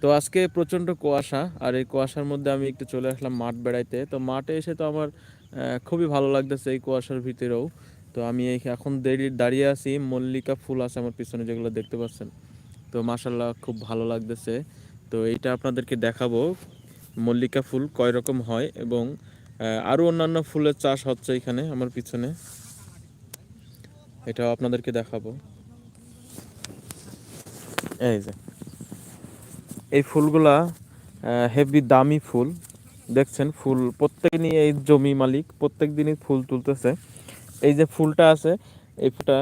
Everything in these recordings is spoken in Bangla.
তো আজকে প্রচণ্ড কুয়াশা, আর এই কুয়াশার মধ্যে আমি একটু চলে আসলাম মাঠ বেড়াইতে। তো মাঠে এসে তো আমার খুবই ভালো লাগতেছে এই কুয়াশার ভিতরেও। তো আমি এই এখন দাঁড়িয়ে আছি, মল্লিকা ফুল আছে আমার পিছনে যেগুলো দেখতে পাচ্ছেন। তো মাসাল্লাহ খুব ভালো লাগতেছে। তো এইটা আপনাদেরকে দেখাবো, মল্লিকা ফুল কয় রকম হয় এবং আরও অন্যান্য ফুলের চাষ হচ্ছে এখানে আমার পিছনে। এটাও আপনাদেরকে দেখাবো। এই যে। এই ফুলগুলা হেভি দামি ফুল। দেখছেন, ফুল প্রত্যেক এই জমি মালিক প্রত্যেক দিনই ফুল তুলতেছে। এই যে ফুলটা আছে, এই ফুলটা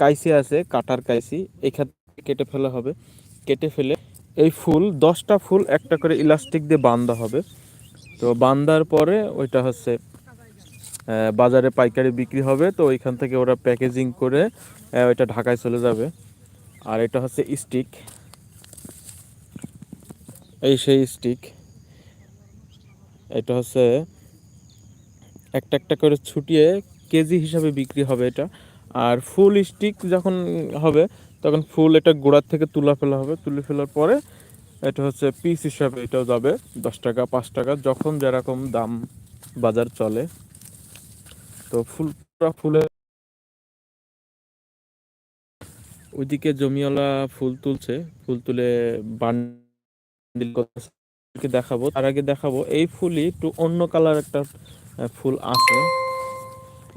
কাইসি আছে কাটার কাইসি। এখান কেটে ফেলা হবে। কেটে ফেলে এই ফুল, দশটা ফুল একটা করে ইলাস্টিক দিয়ে বান্ধা হবে। তো বান্ধার পরে ওইটা হচ্ছে বাজারে পাইকারি বিক্রি হবে। তো ওইখান থেকে ওরা প্যাকেজিং করে ওইটা ঢাকায় চলে যাবে। আর এটা হচ্ছে স্টিক। এই সেই স্টিক এটা হচ্ছে একটা একটা করে ছুটিয়ে কেজি হিসাবে বিক্রি হবে এটা। আর ফুল স্টিক যখন হবে, তখন ফুল এটা গোড়ার থেকে তুলা ফেলা হবে। তুলে ফেলার পরে এটা হচ্ছে পিস হিসাবে এটাও যাবে, দশ টাকা, পাঁচ টাকা, যখন যেরকম দাম বাজার চলে। তো ফুল ফুলে ওইদিকে জমিওয়ালা ফুল তুলছে, ফুল তুলে আপনাদেরকে দেখাবো। তার আগে দেখাবো, এই ফুলই একটু অন্য কালার একটা ফুল আছে।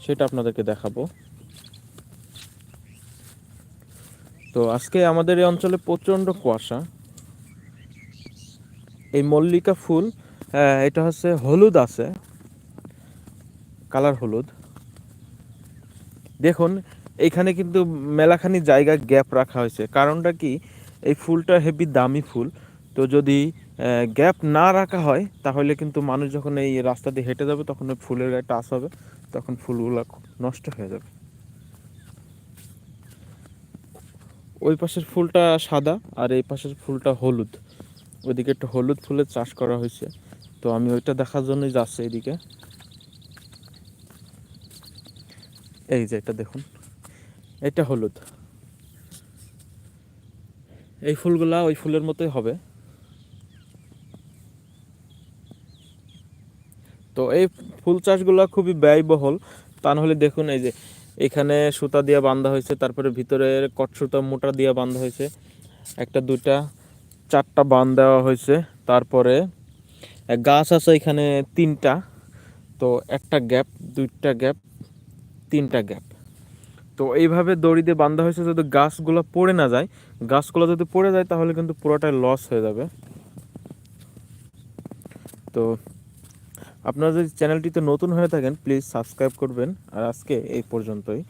সেটা আপনাদেরকে দেখাবো। তো আজকে আমাদের এই অঞ্চলে প্রচণ্ড কুয়াশা। এই মল্লিকা ফুল এটা হচ্ছে হলুদ আছে। কালার হলুদ। দেখুন এইখানে কিন্তু মেলাখানি জায়গা গ্যাপ রাখা হয়েছে। কারণটা কি? এই ফুলটা হেভি দামি ফুল। তো যদি গ্যাপ না রাখা হয়, তাহলে কিন্তু মানুষ যখন এই রাস্তা দিয়ে হেঁটে যাবে, তখন ওই ফুলের গায়ে টাচ হবে, তখন ফুলগুলো নষ্ট হয়ে যাবে। ওই পাশের ফুলটা সাদা, আর এই পাশের ফুলটা হলুদ। ওইদিকে একটা হলুদ ফুলের চাষ করা হয়েছে। তো আমি ওইটা দেখার জন্যই যাচ্ছি এইদিকে এই যে এটা দেখুন, এটা হলুদ। এই ফুলগুলা ওই ফুলের মতোই হবে। তো এই ফুল চাষগুলো খুবই ব্যয়বহুল। তা নাহলে দেখুন এই যে, এখানে সুতা দিয়ে বাঁধা হয়েছে, তারপরে ভিতরে কট সুতা মোটা দিয়ে বাঁধা হয়েছে। একটা, দুইটা, চারটা বান দেওয়া হয়েছে। তারপরে গাছ আছে এখানে তিনটা। তো একটা গ্যাপ, দুইটা গ্যাপ, তিনটা গ্যাপ। তো এইভাবে দড়ি দিয়ে বাঁধা হয়েছে যদি গাছগুলো পড়ে না যায়। গাছগুলো যদি পড়ে যায় তাহলে কিন্তু পুরোটাই লস হয়ে যাবে। তো আপনারা যদি চ্যানেলটিতে নতুন হয়ে থাকেন প্লিজ সাবস্ক্রাইব করবেন। আর আজকে এই পর্যন্তই।